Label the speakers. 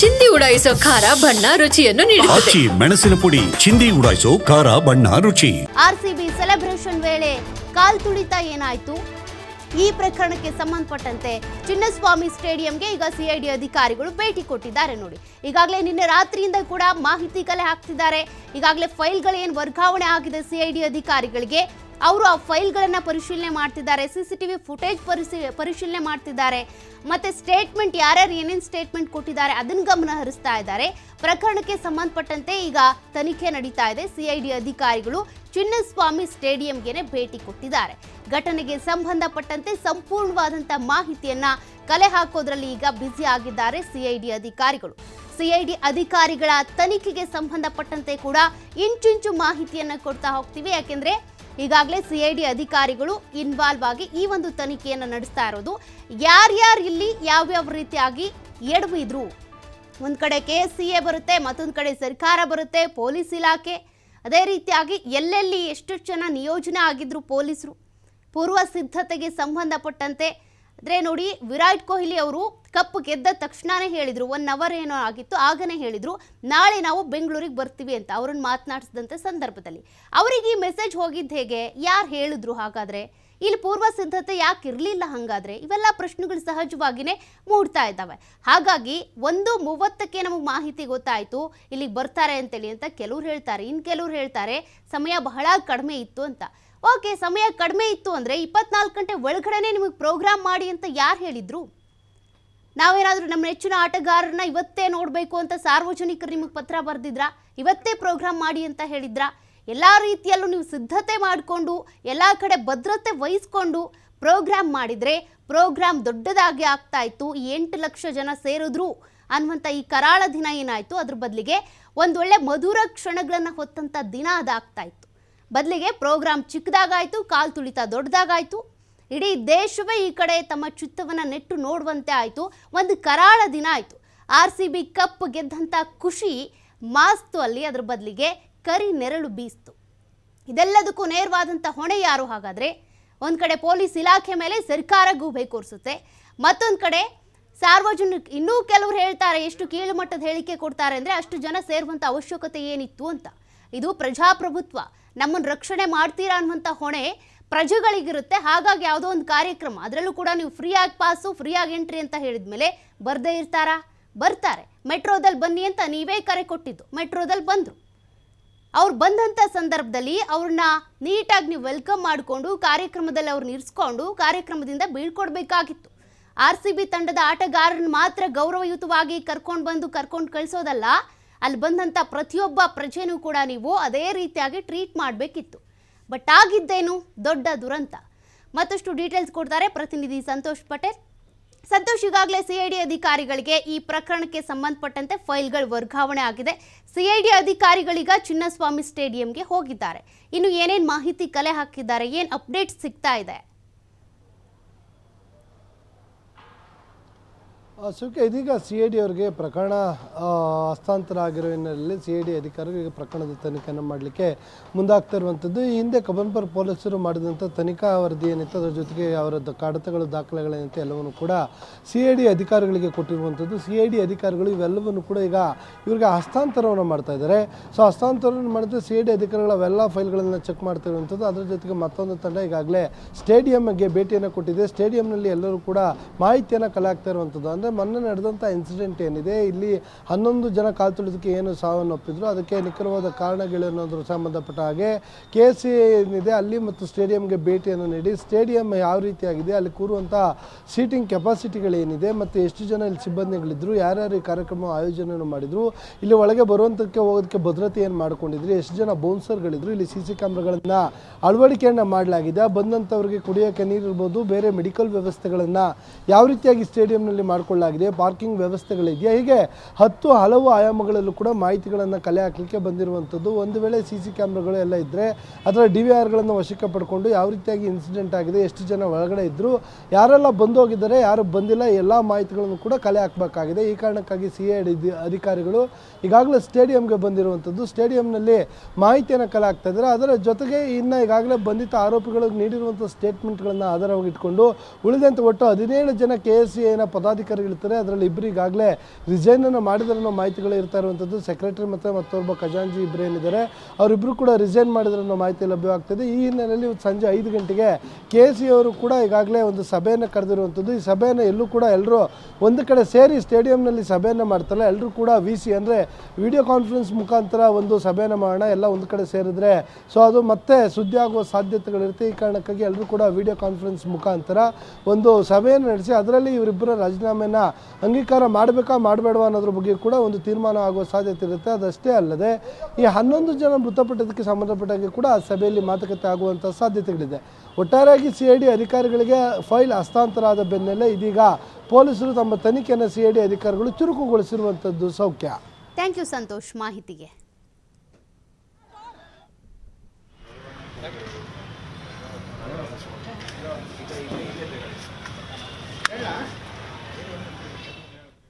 Speaker 1: ಚಿಂದಿ ಉಡಾಯಿಸೋ ಖಾರ ಬಣ್ಣ ರುಚಿಯನ್ನು ನೀಡುತ್ತದೆ.
Speaker 2: ಆಚಿ ಮೆಣಸಿನ ಪುಡಿ ಚಿಂದಿ ಉಡಾಯಿಸೋ ಖಾರ ಬಣ್ಣ ರುಚಿ.
Speaker 3: ಆರ್ಸಿಬಿ ಸೆಲೆಬ್ರೇಷನ್ ವೇಳೆ ಕಾಲ್ ತುಳಿತ ಏನಾಯ್ತು? ಈ ಪ್ರಕರಣಕ್ಕೆ ಸಂಬಂಧಪಟ್ಟಂತೆ ಚಿನ್ನಸ್ವಾಮಿ ಸ್ಟೇಡಿಯಂಗೆ ಈಗ ಸಿಐಡಿ ಅಧಿಕಾರಿಗಳು ಭೇಟಿ ಕೊಟ್ಟಿದ್ದಾರೆ ನೋಡಿ. ಈಗಾಗಲೇ ನಿನ್ನೆ ರಾತ್ರಿಯಿಂದ ಕೂಡ ಮಾಹಿತಿ ಕಲೆ ಹಾಕ್ತಿದ್ದಾರೆ. ಈಗಾಗಲೇ ಫೈಲ್ಗಳೇನು ವರ್ಗಾವಣೆ ಆಗಿದೆ ಸಿಐಡಿ ಅಧಿಕಾರಿಗಳಿಗೆ. ಅವರು ಆ ಫೈಲ್ಗಳನ್ನು ಪರಿಶೀಲನೆ ಮಾಡ್ತಿದ್ದಾರೆ. C C T V footage ಪರಿಶೀ ಪರಿಶೀಲನೆ ಮಾಡ್ತಿದ್ದಾರೆ. ಮತ್ತೆ ಸ್ಟೇಟ್ಮೆಂಟ್ ಯಾರ್ಯಾರು ಏನೇನು ಸ್ಟೇಟ್ಮೆಂಟ್ ಕೊಟ್ಟಿದ್ದಾರೆ ಅದನ್ನು ಗಮನ ಹರಿಸ್ತಾ ಇದ್ದಾರೆ. ಪ್ರಕರಣಕ್ಕೆ ಸಂಬಂಧಪಟ್ಟಂತೆ ಈಗ ತನಿಖೆ ನಡೀತಾ ಇದೆ. ಸಿಐಡಿ ಅಧಿಕಾರಿಗಳು ಚಿನ್ನಸ್ವಾಮಿ ಸ್ಟೇಡಿಯಂಗೆ ಭೇಟಿ ಕೊಟ್ಟಿದ್ದಾರೆ. ಘಟನೆಗೆ ಸಂಬಂಧಪಟ್ಟಂತೆ ಸಂಪೂರ್ಣವಾದಂಥ ಮಾಹಿತಿಯನ್ನ ಕಲೆ ಹಾಕೋದ್ರಲ್ಲಿ ಈಗ ಬ್ಯುಸಿ ಆಗಿದ್ದಾರೆ ಸಿಐಡಿ ಅಧಿಕಾರಿಗಳು. ಸಿಐಡಿ ಅಧಿಕಾರಿಗಳ ತನಿಖೆಗೆ ಸಂಬಂಧಪಟ್ಟಂತೆ ಕೂಡ ಇಂಚುಂಚು ಮಾಹಿತಿಯನ್ನ ಕೊಡ್ತಾ ಹೋಗ್ತೀವಿ. ಯಾಕೆಂದ್ರೆ ಈಗಾಗಲೇ ಸಿಐಡಿ ಅಧಿಕಾರಿಗಳು ಇನ್ವಾಲ್ವ್ ಆಗಿ ಈ ಒಂದು ತನಿಖೆಯನ್ನು ನಡೆಸ್ತಾ ಇರೋದು. ಯಾರ್ಯಾರು ಇಲ್ಲಿ ಯಾವ್ಯಾವ ರೀತಿಯಾಗಿ ಎಡವಿದ್ರು? ಒಂದು ಕಡೆ ಕೆ ಎಸ್ ಸಿ ಎ ಬರುತ್ತೆ, ಮತ್ತೊಂದು ಕಡೆ ಸರ್ಕಾರ ಬರುತ್ತೆ, ಪೊಲೀಸ್ ಇಲಾಖೆ. ಅದೇ ರೀತಿಯಾಗಿ ಎಲ್ಲೆಲ್ಲಿ ಎಷ್ಟು ಜನ ನಿಯೋಜನೆ ಆಗಿದ್ರು ಪೊಲೀಸರು? ಪೂರ್ವ ಸಿದ್ಧತೆಗೆ ಸಂಬಂಧಪಟ್ಟಂತೆ ಅಂದರೆ ನೋಡಿ, ವಿರಾಟ್ ಕೊಹ್ಲಿ ಅವರು ಕಪ್ ಗೆದ್ದ ತಕ್ಷಣನೇ ಹೇಳಿದರು ಒನ್ ಅವರ್ ಏನೋ ಆಗಿತ್ತು, ಆಗನೇ ಹೇಳಿದರು, ನಾಳೆ ನಾವು ಬೆಂಗಳೂರಿಗೆ ಬರ್ತೀವಿ ಅಂತ ಅವ್ರನ್ನ ಮಾತನಾಡಿಸಿದಂಥ ಸಂದರ್ಭದಲ್ಲಿ. ಅವರಿಗೆ ಈ ಮೆಸೇಜ್ ಹೋಗಿದ್ದು ಹೇಗೆ? ಯಾರು ಹೇಳಿದ್ರು ಹಾಗಾದರೆ? ಇಲ್ಲಿ ಪೂರ್ವ ಸಿದ್ಧತೆ ಯಾಕೆ ಇರಲಿಲ್ಲ ಹಾಗಾದ್ರೆ? ಇವೆಲ್ಲ ಪ್ರಶ್ನೆಗಳು ಸಹಜವಾಗಿಯೇ ಮೂಡ್ತಾ ಇದ್ದಾವೆ. ಹಾಗಾಗಿ ಒಂದು ಮೂವತ್ತಕ್ಕೆ ನಮಗೆ ಮಾಹಿತಿ ಗೊತ್ತಾಯಿತು, ಇಲ್ಲಿಗೆ ಬರ್ತಾರೆ ಅಂತೇಳಿ ಅಂತ ಕೆಲವ್ರು ಹೇಳ್ತಾರೆ ಇನ್ನು ಕೆಲವ್ರು ಹೇಳ್ತಾರೆ, ಸಮಯ ಬಹಳ ಕಡಿಮೆ ಇತ್ತು ಅಂತ. ಓಕೆ, ಸಮಯ ಕಡಿಮೆ ಇತ್ತು ಅಂದರೆ ಇಪ್ಪತ್ನಾಲ್ಕು ಗಂಟೆ ಒಳಗಡೆ ನಿಮಗೆ ಪ್ರೋಗ್ರಾಮ್ ಮಾಡಿ ಅಂತ ಯಾರು ಹೇಳಿದರು? ನಾವೇನಾದರೂ ನಮ್ಮ ನೆಚ್ಚಿನ ಆಟಗಾರರನ್ನ ಇವತ್ತೇ ನೋಡಬೇಕು ಅಂತ ಸಾರ್ವಜನಿಕರು ನಿಮಗೆ ಪತ್ರ ಬರೆದಿದ್ರ? ಇವತ್ತೇ ಪ್ರೋಗ್ರಾಮ್ ಮಾಡಿ ಅಂತ ಹೇಳಿದ್ರಾ? ಎಲ್ಲ ರೀತಿಯಲ್ಲೂ ನೀವು ಸಿದ್ಧತೆ ಮಾಡಿಕೊಂಡು, ಎಲ್ಲ ಕಡೆ ಭದ್ರತೆ ವಹಿಸ್ಕೊಂಡು ಪ್ರೋಗ್ರಾಮ್ ಮಾಡಿದರೆ ಪ್ರೋಗ್ರಾಮ್ ದೊಡ್ಡದಾಗಿ ಆಗ್ತಾ ಇತ್ತು, ಎಂಟು ಲಕ್ಷ ಜನ ಸೇರಿದ್ರು ಅನ್ನುವಂಥ ಈ ಕರಾಳ ದಿನ ಏನಾಯಿತು? ಅದ್ರ ಬದಲಿಗೆ ಒಂದೊಳ್ಳೆ ಮಧುರ ಕ್ಷಣಗಳನ್ನು ಹೊತ್ತಂಥ ದಿನ ಅದಾಗ್ತಾ ಇತ್ತು. ಬದಲಿಗೆ ಪ್ರೋಗ್ರಾಮ್ ಚಿಕ್ಕದಾಗಾಯಿತು, ಕಾಲು ತುಳಿತ ದೊಡ್ಡದಾಗಾಯಿತು. ಇಡೀ ದೇಶವೇ ಈ ಕಡೆ ತಮ್ಮ ಚಿತ್ತವನ್ನು ನೆಟ್ಟು ನೋಡುವಂತೆ ಆಯಿತು. ಒಂದು ಕರಾಳ ದಿನ ಆಯಿತು. ಆರ್ ಸಿ ಬಿ ಕಪ್ ಗೆದ್ದಂಥ ಖುಷಿ ಮಾಸ್ತು ಅಲ್ಲಿ, ಅದರ ಬದಲಿಗೆ ಕರಿ ನೆರಳು ಬೀಸ್ತು. ಇದೆಲ್ಲದಕ್ಕೂ ನೇರವಾದಂಥ ಹೊಣೆ ಯಾರು ಹಾಗಾದರೆ? ಒಂದು ಕಡೆ ಪೊಲೀಸ್ ಇಲಾಖೆ ಮೇಲೆ ಸರ್ಕಾರ ಗೂಬೆ ಕೂರಿಸುತ್ತೆ. ಮತ್ತೊಂದು ಕಡೆ ಸಾರ್ವಜನಿಕ, ಇನ್ನೂ ಕೆಲವರು ಹೇಳ್ತಾರೆ, ಎಷ್ಟು ಕೀಳುಮಟ್ಟದ ಹೇಳಿಕೆ ಕೊಡ್ತಾರೆ ಅಂದರೆ ಅಷ್ಟು ಜನ ಸೇರುವಂಥ ಅವಶ್ಯಕತೆ ಏನಿತ್ತು ಅಂತ. ಇದು ಪ್ರಜಾಪ್ರಭುತ್ವ. ನಮ್ಮನ್ನು ರಕ್ಷಣೆ ಮಾಡ್ತೀರಾ ಅನ್ನುವಂಥ ಹೊಣೆ ಪ್ರಜೆಗಳಿಗಿರುತ್ತೆ. ಹಾಗಾಗಿ ಯಾವುದೋ ಒಂದು ಕಾರ್ಯಕ್ರಮ, ಅದರಲ್ಲೂ ಕೂಡ ನೀವು ಫ್ರೀಯಾಗಿ ಪಾಸು, ಫ್ರೀಯಾಗಿ ಎಂಟ್ರಿ ಅಂತ ಹೇಳಿದ ಮೇಲೆ ಬರ್ದೇ ಇರ್ತಾರಾ? ಬರ್ತಾರೆ. ಮೆಟ್ರೋದಲ್ಲಿ ಬನ್ನಿ ಅಂತ ನೀವೇ ಕರೆ ಕೊಟ್ಟಿದ್ದು. ಮೆಟ್ರೋದಲ್ಲಿ ಬಂದರು. ಅವ್ರು ಬಂದಂಥ ಸಂದರ್ಭದಲ್ಲಿ ಅವ್ರನ್ನ ನೀಟಾಗಿ ನೀವು ವೆಲ್ಕಮ್ ಮಾಡಿಕೊಂಡು, ಕಾರ್ಯಕ್ರಮದಲ್ಲಿ ಅವ್ರನ್ನ ಇರಿಸ್ಕೊಂಡು, ಕಾರ್ಯಕ್ರಮದಿಂದ ಬೀಳ್ಕೊಡ್ಬೇಕಾಗಿತ್ತು. ಆರ್ ಸಿ ಬಿ ತಂಡದ ಆಟಗಾರರನ್ನು ಮಾತ್ರ ಗೌರವಯುತವಾಗಿ ಕರ್ಕೊಂಡು ಬಂದು ಕರ್ಕೊಂಡು ಕಳಿಸೋದಲ್ಲ. ಅಲ್ಲಿ ಬಂದಂಥ ಪ್ರತಿಯೊಬ್ಬ ಪ್ರಜೆನೂ ಕೂಡ ನೀವು ಅದೇ ರೀತಿಯಾಗಿ ಟ್ರೀಟ್ ಮಾಡಬೇಕಿತ್ತು. ಬಟ್ ಆಗಿದ್ದೇನು? ದೊಡ್ಡ ದುರಂತ. ಮತ್ತಷ್ಟು ಡೀಟೇಲ್ಸ್ ಕೊಡ್ತಾರೆ ಪ್ರತಿನಿಧಿ ಸಂತೋಷ್ ಪಟೇಲ್. ಸಂತೋಷ್, ಈಗಾಗಲೇ ಸಿಐಡಿ ಅಧಿಕಾರಿಗಳಿಗೆ ಈ ಪ್ರಕರಣಕ್ಕೆ ಸಂಬಂಧಪಟ್ಟಂತೆ ಫೈಲ್ಗಳು ವರ್ಗಾವಣೆ ಆಗಿದೆ. ಸಿಐಡಿ ಅಧಿಕಾರಿಗಳೀಗ ಚಿನ್ನಸ್ವಾಮಿ ಸ್ಟೇಡಿಯಂಗೆ ಹೋಗಿದ್ದಾರೆ. ಇನ್ನು ಏನೇನು ಮಾಹಿತಿ ಕಲೆ ಹಾಕಿದ್ದಾರೆ, ಏನು ಅಪ್ಡೇಟ್ ಸಿಗ್ತಾ ಇದೆ?
Speaker 4: ಸುಖ ಇದೀಗ ಸಿ ಐ ಡಿ ಅವರಿಗೆ ಪ್ರಕರಣ ಹಸ್ತಾಂತರ ಆಗಿರೋ ಹಿನ್ನೆಲೆಯಲ್ಲಿ ಸಿ ಐ ಡಿ ಅಧಿಕಾರಿಗಳು ಈಗ ಪ್ರಕರಣದ ತನಿಖೆಯನ್ನು ಮಾಡಲಿಕ್ಕೆ ಮುಂದಾಗ್ತಾ ಇರುವಂಥದ್ದು. ಈ ಹಿಂದೆ ಕಬನ್ಪುರ್ ಪೊಲೀಸರು ಮಾಡಿದಂಥ ತನಿಖಾ ವರದಿ ಏನಿತ್ತು, ಅದರ ಜೊತೆಗೆ ಅವರ ಕಾಡತಗಳು, ದಾಖಲೆಗಳೇನಿತ್ತು, ಎಲ್ಲವನ್ನು ಕೂಡ ಸಿ ಐ ಡಿ ಅಧಿಕಾರಿಗಳಿಗೆ ಕೊಟ್ಟಿರುವಂಥದ್ದು. ಸಿ ಐ ಡಿ ಅಧಿಕಾರಿಗಳು ಇವೆಲ್ಲವನ್ನು ಕೂಡ ಈಗ ಇವರಿಗೆ ಹಸ್ತಾಂತರವನ್ನು ಮಾಡ್ತಾ ಇದ್ದಾರೆ. ಸೊ, ಹಸ್ತಾಂತರವನ್ನು ಮಾಡಿದ್ರೆ ಸಿ ಐ ಡಿ ಅಧಿಕಾರಿಗಳು ಅವೆಲ್ಲ ಫೈಲ್ಗಳನ್ನು ಚೆಕ್ ಮಾಡ್ತಾ ಇರುವಂಥದ್ದು. ಅದರ ಜೊತೆಗೆ ಮತ್ತೊಂದು ತಂಡ ಈಗಾಗಲೇ ಸ್ಟೇಡಿಯಂಗೆ ಭೇಟಿಯನ್ನು ಕೊಟ್ಟಿದೆ. ಸ್ಟೇಡಿಯಂನಲ್ಲಿ ಎಲ್ಲರೂ ಕೂಡ ಮಾಹಿತಿಯನ್ನು ಕಲೆ ಆಗ್ತಾ ಇರುವಂಥದ್ದು. ಅಂದರೆ ಮೊನ್ನೆ ನಡೆದಂಥ ಇನ್ಸಿಡೆಂಟ್ ಏನಿದೆ, ಇಲ್ಲಿ ಹನ್ನೊಂದು ಜನ ಕಾಲು ತುಳಿದಕ್ಕೆ ಏನು ಸಾವನ್ನಪ್ಪಿದ್ರು ಅದಕ್ಕೆ ನಿಖರವಾದ ಕಾರಣಗಳು ಅನ್ನೋದ್ರ ಸಂಬಂಧಪಟ್ಟ ಹಾಗೆ ಕೆ ಏನಿದೆ, ಅಲ್ಲಿ ಮತ್ತು ಸ್ಟೇಡಿಯಂಗೆ ಭೇಟಿಯನ್ನು ನೀಡಿ ಸ್ಟೇಡಿಯಂ ಯಾವ ರೀತಿಯಾಗಿದೆ, ಅಲ್ಲಿ ಕೂರುವಂಥ ಸೀಟಿಂಗ್ ಕೆಪಾಸಿಟಿಗಳೇನಿದೆ ಮತ್ತು ಎಷ್ಟು ಜನ ಇಲ್ಲಿ ಸಿಬ್ಬಂದಿಗಳಿದ್ರು, ಯಾರ್ಯಾರು ಈ ಕಾರ್ಯಕ್ರಮ ಆಯೋಜನೆಯನ್ನು ಮಾಡಿದ್ರು, ಇಲ್ಲಿ ಒಳಗೆ ಬರುವಂಥಕ್ಕೆ ಹೋಗೋದಕ್ಕೆ ಭದ್ರತೆ ಏನು ಮಾಡ್ಕೊಂಡಿದ್ರು, ಎಷ್ಟು ಜನ ಬೌನ್ಸರ್ಗಳಿದ್ರು ಇಲ್ಲಿ ಸಿ ಸಿ ಕ್ಯಾಮ್ರಾಗಳನ್ನು ಅಳವಡಿಕೆಯನ್ನು ಮಾಡಲಾಗಿದೆ ಬಂದಂಥವ್ರಿಗೆ ಕುಡಿಯೋಕ್ಕೆ ನೀರು ಇರ್ಬೋದು ಬೇರೆ ಮೆಡಿಕಲ್ ವ್ಯವಸ್ಥೆಗಳನ್ನು ಯಾವ ರೀತಿಯಾಗಿ ಸ್ಟೇಡಿಯಂನಲ್ಲಿ ಮಾಡಿಕೊಳ್ಳಲಾಗಿದೆ ಪಾರ್ಕಿಂಗ್ ವ್ಯವಸ್ಥೆಗಳಿದೆಯಾ? ಹೀಗೆ ಹತ್ತು ಹಲವು ಆಯಾಮಗಳಲ್ಲೂ ಕೂಡ ಮಾಹಿತಿಗಳನ್ನು ಕಲೆ ಹಾಕಲಿಕ್ಕೆ ಬಂದಿರುವಂಥದ್ದು. ಒಂದು ವೇಳೆ ಸಿ ಸಿ ಕ್ಯಾಮ್ರಾಗಳು ಎಲ್ಲ ಇದ್ದರೆ ಅದರ ಡಿ ವಿ ಆರ್ಗಳನ್ನು ವಶಕ್ಕೆ ಪಡ್ಕೊಂಡು ಯಾವ ರೀತಿಯಾಗಿ ಇನ್ಸಿಡೆಂಟ್ ಆಗಿದೆ, ಎಷ್ಟು ಜನ ಒಳಗಡೆ ಇದ್ದರು ಯಾರೆಲ್ಲ ಬಂದೋಗಿದ್ದಾರೆ, ಯಾರು ಬಂದಿಲ್ಲ, ಎಲ್ಲ ಮಾಹಿತಿಗಳನ್ನು ಕೂಡ ಕಲೆ ಹಾಕಬೇಕಾಗಿದೆ. ಈ ಕಾರಣಕ್ಕಾಗಿ ಸಿ ಡಿ ಅಧಿಕಾರಿಗಳು ಈಗಾಗಲೇ ಸ್ಟೇಡಿಯಂಗೆ ಬಂದಿರುವಂಥದ್ದು. ಸ್ಟೇಡಿಯಂನಲ್ಲಿ ಮಾಹಿತಿಯನ್ನು ಕಲೆ ಹಾಕ್ತಾ ಇದ್ದಾರೆ. ಅದರ ಜೊತೆಗೆ ಇನ್ನು ಈಗಾಗಲೇ ಬಂಧಿತ ಆರೋಪಿಗಳಿಗೆ ನೀಡಿರುವಂಥ ಸ್ಟೇಟ್ಮೆಂಟ್ಗಳನ್ನು ಆಧಾರವಾಗಿ ಇಟ್ಕೊಂಡು ಉಳಿದಂತೆ ಒಟ್ಟು ಹದಿನೇಳು ಜನ ಕೆ ಎಸ್ ಸಿ ಐನ ಪದಾಧಿಕಾರಿಗಳು ಮಾಹಿತಿಗಳಿರ್ತಾರೆ ಅದರಲ್ಲಿ ಇಬ್ಬರು ಈಗಾಗಲೇ ರಿಸೈನನ್ನು ಮಾಡಿದ್ರೆ ಮಾಹಿತಿಗಳು ಇರ್ತಾ ಇರುವಂಥದ್ದು. ಸೆಕ್ರೆಟರಿ ಮತ್ತು ಮತ್ತೊಬ್ಬ ಖಜಾಂಜಿ ಇಬ್ಬರು ಏನಿದ್ದಾರೆ ಅವರಿಬ್ಬರು ಕೂಡ ರಿಸೈನ್ ಮಾಡಿದ್ರೆ ಅನ್ನೋ ಮಾಹಿತಿ ಲಭ್ಯವಾಗ್ತದೆ. ಈ ಹಿನ್ನೆಲೆಯಲ್ಲಿ ಸಂಜೆ ಐದು ಗಂಟೆಗೆ ಕೆ ಸಿ ಅವರು ಕೂಡ ಈಗಾಗಲೇ ಒಂದು ಸಭೆಯನ್ನು ಕರೆದಿರುವಂಥದ್ದು. ಈ ಸಭೆಯನ್ನು ಎಲ್ಲೂ ಕೂಡ ಎಲ್ಲರೂ ಒಂದು ಕಡೆ ಸೇರಿ ಸ್ಟೇಡಿಯಂನಲ್ಲಿ ಸಭೆಯನ್ನು ಮಾಡ್ತಾರೆ ಎಲ್ಲರೂ ಕೂಡ ವಿ ಸಿ ಅಂದರೆ ವಿಡಿಯೋ ಕಾನ್ಫರೆನ್ಸ್ ಮುಖಾಂತರ ಒಂದು ಸಭೆಯನ್ನು ಮಾಡೋಣ, ಎಲ್ಲ ಒಂದು ಕಡೆ ಸೇರಿದ್ರೆ. ಸೊ ಅದು ಮತ್ತೆ ಸುದ್ದಿ ಆಗುವ ಸಾಧ್ಯತೆಗಳಿರುತ್ತೆ. ಈ ಕಾರಣಕ್ಕಾಗಿ ಎಲ್ಲರೂ ಕೂಡ ವಿಡಿಯೋ ಕಾನ್ಫರೆನ್ಸ್ ಮುಖಾಂತರ ಒಂದು ಸಭೆಯನ್ನು ನಡೆಸಿ, ಅದರಲ್ಲಿ ಇವರಿಬ್ಬರ ಯೋಜನೆಯನ್ನು ಅಂಗೀಕಾರ ಮಾಡಬೇಕಾ ಮಾಡಬೇಡವಾ ಅನ್ನೋದ್ರ ಬಗ್ಗೆ ಕೂಡ ಒಂದು ತೀರ್ಮಾನ ಆಗುವ ಸಾಧ್ಯತೆ ಇರುತ್ತೆ. ಅದಷ್ಟೇ ಅಲ್ಲದೆ ಈ ಹನ್ನೊಂದು ಜನ ಮೃತಪಟ್ಟದಕ್ಕೆ ಸಂಬಂಧಪಟ್ಟಾಗಿ ಕೂಡ ಸಭೆಯಲ್ಲಿ ಮಾತುಕತೆ ಆಗುವಂಥ ಸಾಧ್ಯತೆಗಳಿದೆ. ಒಟ್ಟಾರೆಯಾಗಿ ಸಿ ಐ ಡಿ ಅಧಿಕಾರಿಗಳಿಗೆ ಫೈಲ್ ಹಸ್ತಾಂತರ ಆದ ಬೆನ್ನಲ್ಲೇ ಇದೀಗ ಪೊಲೀಸರು ತಮ್ಮ ತನಿಖೆಯನ್ನು ಸಿ ಐ ಡಿ ಅಧಿಕಾರಿಗಳು ಚುರುಕುಗೊಳಿಸಿರುವಂಥದ್ದು ಸೌಖ್ಯ.
Speaker 3: ಥ್ಯಾಂಕ್ ಯು ಸಂತೋಷ್ ಮಾಹಿತಿಗೆ.